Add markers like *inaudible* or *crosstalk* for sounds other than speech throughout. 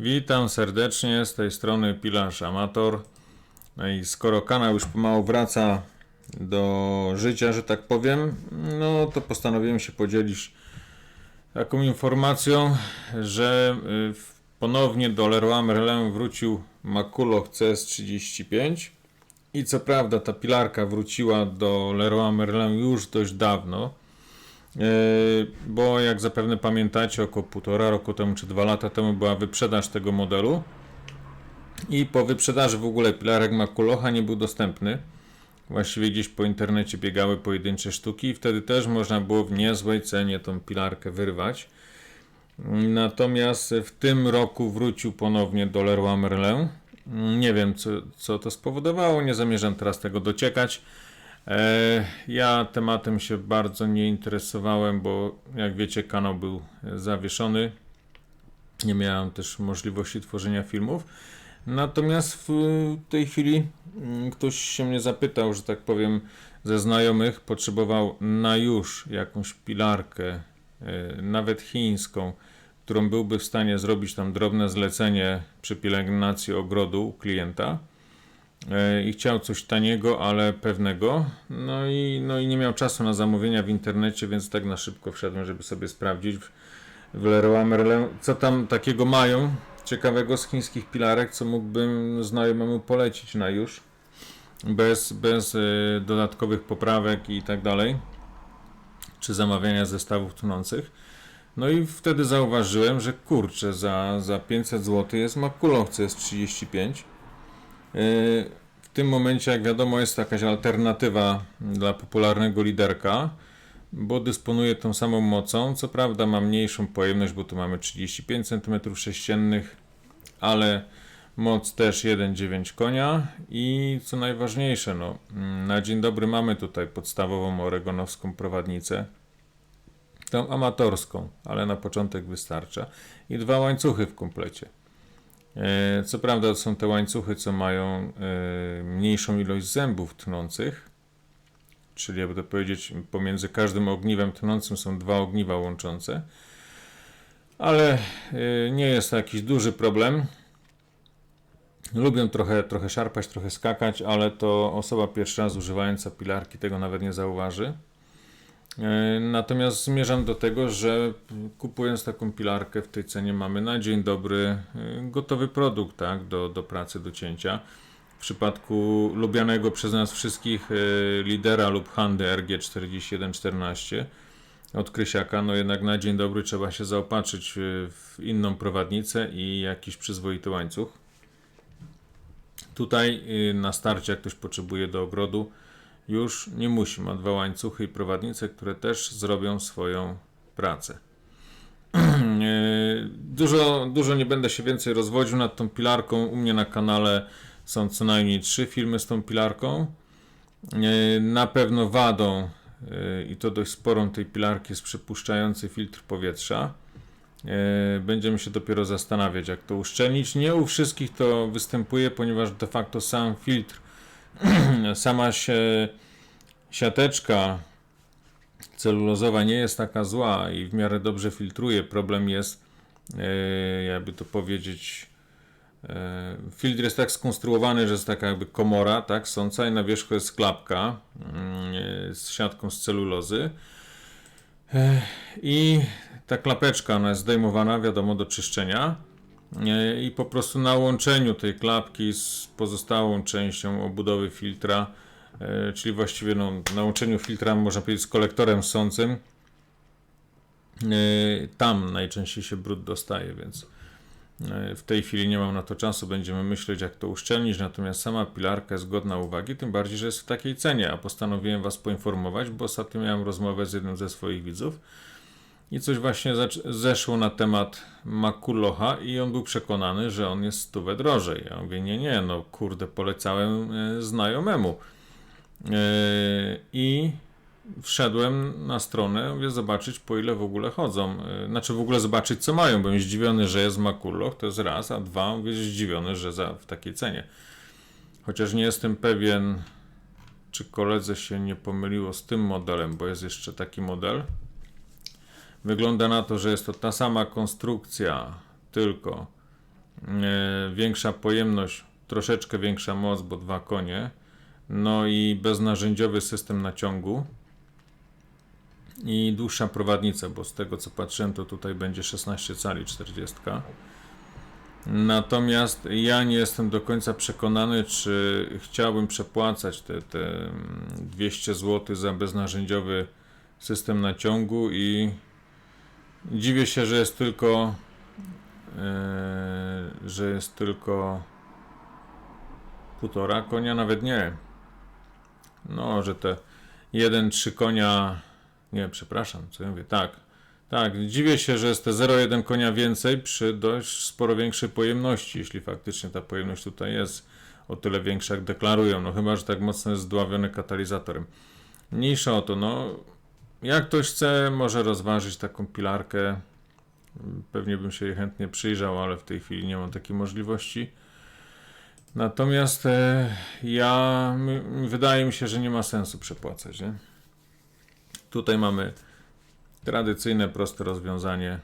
Witam serdecznie z tej strony Pilarz Amator. No i skoro kanał już pomału wraca do życia, że tak powiem, no to postanowiłem się podzielić taką informacją, że y, ponownie do Leroy Merlin wrócił Makuloch CS35 i co prawda ta pilarka wróciła do Leroy Merlin już dość dawno, bo jak zapewne pamiętacie, około półtora roku temu czy dwa lata temu była wyprzedaż tego modelu i po wyprzedaży w ogóle pilarek Makulocha nie był dostępny. Właściwie gdzieś po internecie biegały pojedyncze sztuki i wtedy też można było w niezłej cenie tą pilarkę wyrwać. Natomiast w tym roku wrócił ponownie do Leroy Merlin. Nie wiem, co, co to spowodowało, nie zamierzam teraz tego dociekać. E, Ja tematem się bardzo nie interesowałem, bo jak wiecie, kanał był e, zawieszony. Nie miałem też możliwości tworzenia filmów. Natomiast w tej chwili mm, ktoś się mnie zapytał, że tak powiem, ze znajomych potrzebował na już jakąś pilarkę, e, nawet chińską, którą byłby w stanie zrobić tam drobne zlecenie przy pielęgnacji ogrodu u klienta. E, i chciał coś taniego, ale pewnego. No i, no i nie miał czasu na zamówienia w internecie, więc tak na szybko wszedłem, żeby sobie sprawdzić w, Leroy Merlin, co tam takiego mają ciekawego z chińskich pilarek, co mógłbym znajomemu polecić na już. Bez, bez e, dodatkowych poprawek i tak dalej. Czy zamawiania zestawów tnących. No i wtedy zauważyłem, że kurczę, za, za 500 zł jest Makuloch CS35. Yy, W tym momencie, jak wiadomo, jest jakaś alternatywa dla popularnego liderka, bo dysponuje tą samą mocą. Co prawda ma mniejszą pojemność, bo tu mamy 35 cm3, ale moc też 1,9 konia i co najważniejsze, no, na dzień dobry mamy tutaj podstawową oregonowską prowadnicę, tą amatorską, ale na początek wystarcza i dwa łańcuchy w komplecie. E, Co prawda są te łańcuchy, co mają e, mniejszą ilość zębów tnących, czyli jakby to powiedzieć, pomiędzy każdym ogniwem tnącym są dwa ogniwa łączące, ale e, nie jest to jakiś duży problem. Lubię trochę, trochę szarpać, trochę skakać, ale to osoba pierwszy raz używająca pilarki tego nawet nie zauważy. E, Natomiast zmierzam do tego, że kupując taką pilarkę w tej cenie mamy na dzień dobry e, gotowy produkt tak, do, do pracy, do cięcia. W przypadku lubianego przez nas wszystkich e, lidera lub handy RG4114 od Krysiaka, no jednak na dzień dobry trzeba się zaopatrzyć w inną prowadnicę i jakiś przyzwoity łańcuch. Tutaj na starcie, jak ktoś potrzebuje do ogrodu, już nie musi. Ma dwa łańcuchy i prowadnice, które też zrobią swoją pracę. *clears throat* E, Dużo, dużo nie będę się więcej rozwodził nad tą pilarką. U mnie na kanale są co najmniej trzy filmy z tą pilarką. E, Na pewno wadą, e, i to dość sporą tej pilarki, jest przepuszczający filtr powietrza. Będziemy się dopiero zastanawiać, jak to uszczelnić. Nie u wszystkich to występuje, ponieważ de facto sam filtr *clears throat* sama się siateczka celulozowa nie jest taka zła i w miarę dobrze filtruje. Problem jest, e, jakby to powiedzieć, e, filtr jest tak skonstruowany, że jest taka jakby komora, tak, sąca i na wierzchu jest klapka mm, e, z siatką z celulozy. I ta klapeczka, ona jest zdejmowana, wiadomo, do czyszczenia. I po prostu na łączeniu tej klapki z pozostałą częścią obudowy filtra, e, czyli właściwie no, na łączeniu filtra, można powiedzieć, z kolektorem sącym, e, tam najczęściej się brud dostaje, więc e, w tej chwili nie mam na to czasu, będziemy myśleć jak to uszczelnić, natomiast sama pilarka jest godna uwagi, tym bardziej, że jest w takiej cenie, a postanowiłem Was poinformować, bo ostatnio miałem rozmowę z jednym ze swoich widzów, i coś właśnie zeszło na temat Makulocha i on był przekonany, że on jest stówę drożej. Ja mówię, nie, nie, no kurde, polecałem e, znajomemu. E, I wszedłem na stronę, mówię, zobaczyć po ile w ogóle chodzą. E, znaczy w ogóle zobaczyć co mają, byłem zdziwiony, że jest Makuloch, to jest raz, a dwa, mówię, zdziwiony, że za, w takiej cenie. Chociaż nie jestem pewien, czy koledze się nie pomyliło z tym modelem, bo jest jeszcze taki model. Wygląda na to, że jest to ta sama konstrukcja, tylko e, większa pojemność, troszeczkę większa moc, bo dwa konie, no i beznarzędziowy system naciągu i dłuższa prowadnica, bo z tego co patrzyłem, to tutaj będzie 16 cali 40. Natomiast ja nie jestem do końca przekonany, czy chciałbym przepłacać te, te mm, 200 zł za beznarzędziowy system naciągu i dziwię się, że jest tylko e, że jest tylko półtora konia, nawet nie. No, że te 1-3 konia, nie, przepraszam, co ja mówię, tak, tak, dziwię się, że jest te 0,1 konia więcej przy dość sporo większej pojemności, jeśli faktycznie ta pojemność tutaj jest o tyle większa, jak deklarują, no chyba, że tak mocno jest zdławiony katalizatorem. Mniejsza o to, no, jak ktoś chce, może rozważyć taką pilarkę, pewnie bym się jej chętnie przyjrzał, ale w tej chwili nie mam takiej możliwości. Natomiast e, ja, wydaje mi się, że nie ma sensu przepłacać, nie? Tutaj mamy tradycyjne, proste rozwiązanie.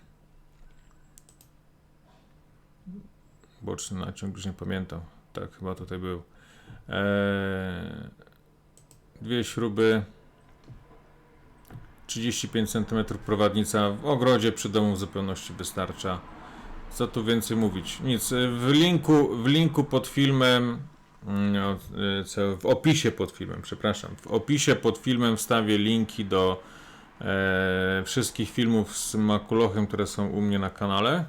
Boczny naciąg, już nie pamiętam. Tak, chyba tutaj był. Eee, dwie śruby. 35 cm prowadnica w ogrodzie przy domu w zupełności wystarcza. Co tu więcej mówić? Nic. W linku, w linku pod filmem, mm, no, y, w opisie pod filmem, przepraszam, w opisie pod filmem wstawię linki do e, wszystkich filmów z makulochem, które są u mnie na kanale.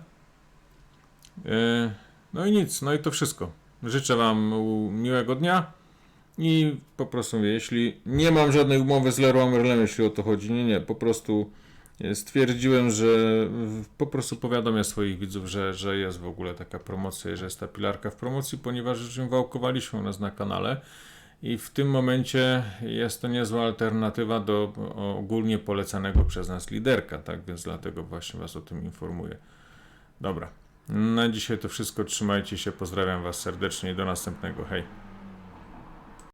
E, no i nic, no i to wszystko. Życzę Wam miłego dnia i po prostu mówię, jeśli nie mam żadnej umowy z Leroy Merlin, jeśli o to chodzi, nie, nie, po prostu e, stwierdziłem, że po prostu powiadomię swoich widzów, że, że jest w ogóle taka promocja że jest ta pilarka w promocji, ponieważ już wałkowaliśmy u nas na kanale. I w tym momencie jest to niezła alternatywa do ogólnie polecanego przez nas liderka, tak? Więc dlatego właśnie Was o tym informuję. Dobra, na dzisiaj to wszystko, trzymajcie się, pozdrawiam Was serdecznie i do następnego, hej.